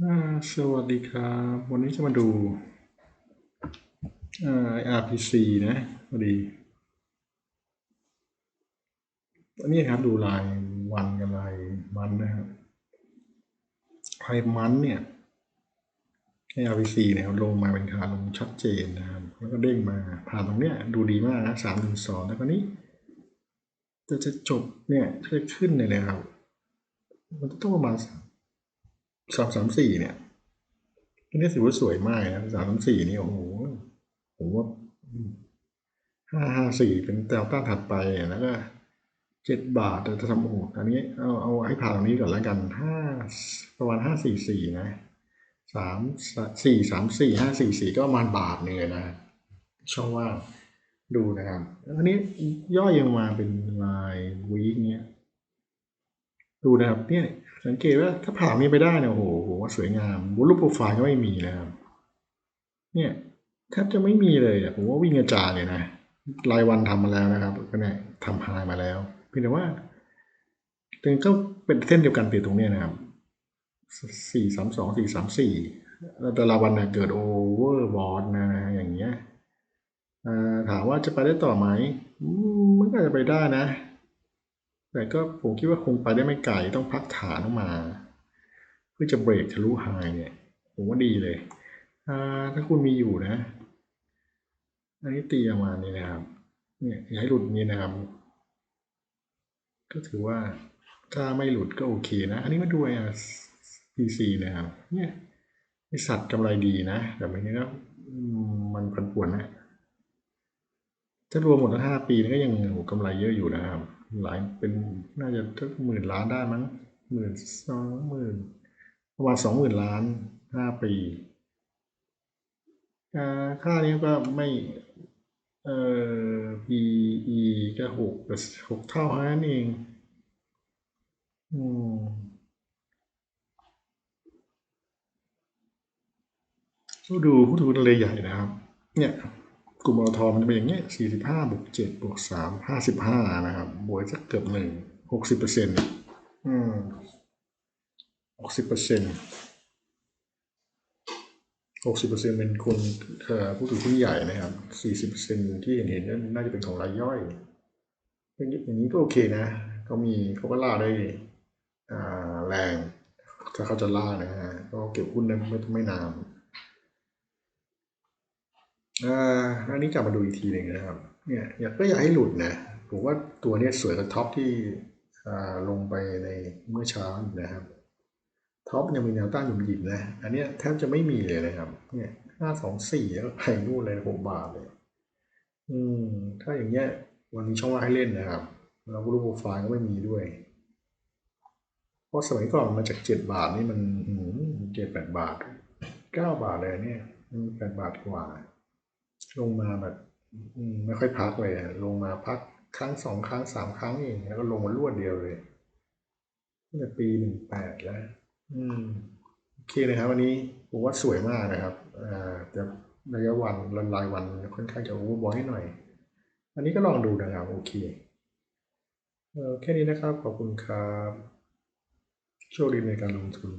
อ่าสวัสดีครับ วันนี้จะมาดูอ่า RPC นะพอดีอันนี้ครับดูลายวันกับลายมันนะครับลายมันเนี่ยใน RPC เนี่ยลงมาเป็นขาลงชัดเจนนะครับ แล้วก็เด้งมาผ่านตรงเนี้ยดูดีมากนะสามถึงสองแล้วก็นี้จะจะจบเนี่ยจะขึ้นเนี่ยนะครับ มันต้องประมาณ สามสามสี่เนี่ยอันนี้ถือว่าสวยมากนะสามสามสี่นี่โอ้โหผมว่าห้าห้าสี่เป็นแนวต้านถัดไปแล้วก็เจ็ดบาทจะทำโอ้โหอันนี้เอาเอาให้ผ่านตรงนี้ก่อนแล้วกันห้าประมาณห้าสี่สี่นะสามสี่สามสี่ห้าสี่สี่ก็ประมาณบาทหนึ่งเลยนะ ช่องว่างดูนะครับอันนี้ย่อยลงมาเป็นลายวีคเนี้ยดูนะครับเนี่ย สังเกตว่าถ้าผ่านนี้ไปได้เนี่ยโอ้โหว่าสวยงามบูรูปโปรไฟล์ก็ไม่มีนะครับ เนี่ยแทบจะไม่มีเลยอะผมว่าวิ่งกระจายเลยนะรายวันทำมาแล้วนะครับ ก็เนี่ยทำไฮมาแล้วเพียงแต่ว่าแต่ก็เป็นเส้นเดียวกันเปลี่ยนตรงเนี้ยนะครับสี่สามสองสี่สามสี่แต่ละวันเนี่ยเกิดโอเวอร์บอทนะอย่างเงี้ยถามว่าจะไปได้ต่อไหมมันก็จะไปได้นะ แต่ก็ผมคิดว่าคงไปได้ไม่ไกลต้องพักฐานออกมา เพื่อจะเบรกทะลุไฮเนี่ย ผมว่าดีเลยอ่าถ้าคุณมีอยู่นะ อันนี้ตีประมาณนี้นะครับ เนี่ยอย่าให้หลุดนี้นะครับ ก็ถือว่าถ้าไม่หลุดก็โอเคนะ อันนี้มาดูไอ้ PC นะครับ เนี่ยไอสัตว์กำไรดีนะ แต่ไม่นี้ก็มันพันป่วนนะ ถ้ารวมหมดทั้งห้าปีก็ยังโหกำไรเยอะอยู่นะครับ หลายเป็นน่าจะสักหมื่นล้านได้มั้งหมื่นสองหมื่นประมาณสองหมื่นล้านห้าปีอ่าค่านี้ก็ไม่เอ่อ PE ก็หกหกเท่าแค่นั้นเองอืมดูผู้ถือทะเลใหญ่นะครับ เนี่ย กลุ่มอทมันจะเป็นอย่างเงี้ยสี่สิบห้าบวกเจ็ดบวกสามห้าสิบห้านะครับ บวกสักเกือบหนึ่งหกสิบเปอร์เซ็นต์อืมหกสิบเปอร์เซ็นต์หกสิบเปอร์เซ็นต์เป็นคนผู้ถือหุ้นใหญ่นะครับสี่สิบเปอร์เซ็นต์ที่เห็นเห็นน่าจะเป็นของรายย่อย อย่างนี้อย่างนี้ก็โอเคนะเขามีเขาก็ล่าได้อ่าแรง ถ้าเขาจะล่านะฮะก็เก็บหุ้นได้ไม่ไม่นาน อ่าอันนี้กลับมาดูอีกทีหนึ่งนะครับ เนี่ยอยากก็อยากให้หลุดนะผมว่าตัวนี้สวยกว่าท็อปที่ลงไปในเมื่อเช้าอีกนะครับท็อปยังมีแนวต้านหยุมหยิบนะ อันนี้แทบจะไม่มีเลยนะครับ เนี่ยห้าสองสี่แล้วไปนู่นเลยหกบาทเลย อืม ถ้าอย่างเงี้ย วันนี้ช่องว่างให้เล่นนะครับแล้วก็รูปโปรไฟล์ก็ไม่มีด้วย เพราะสมัยก่อนมาจากเจ็ดบาทนี่มันเจ็ดแปดบาทเก้าบาทเลยเนี่ยแปดบาทกว่า ลงมาแบบไม่ค่อยพักเลยลงมาพักครั้งสองครั้งสามครั้งเองแล้วก็ลงมารวดเดียวเลยตั้งแต่ปีหนึ่งแปดแล้ว อืมโอเคนะครับ วันนี้ผมว่าสวยมากนะครับอ่าแต่ระยะวันรายวันค่อนข้างจะโอเวอร์บอลให้หน่อย อันนี้ก็ลองดูนะครับ โอเคเออแค่นี้นะครับ ขอบคุณครับ โชคดีในการลงทุน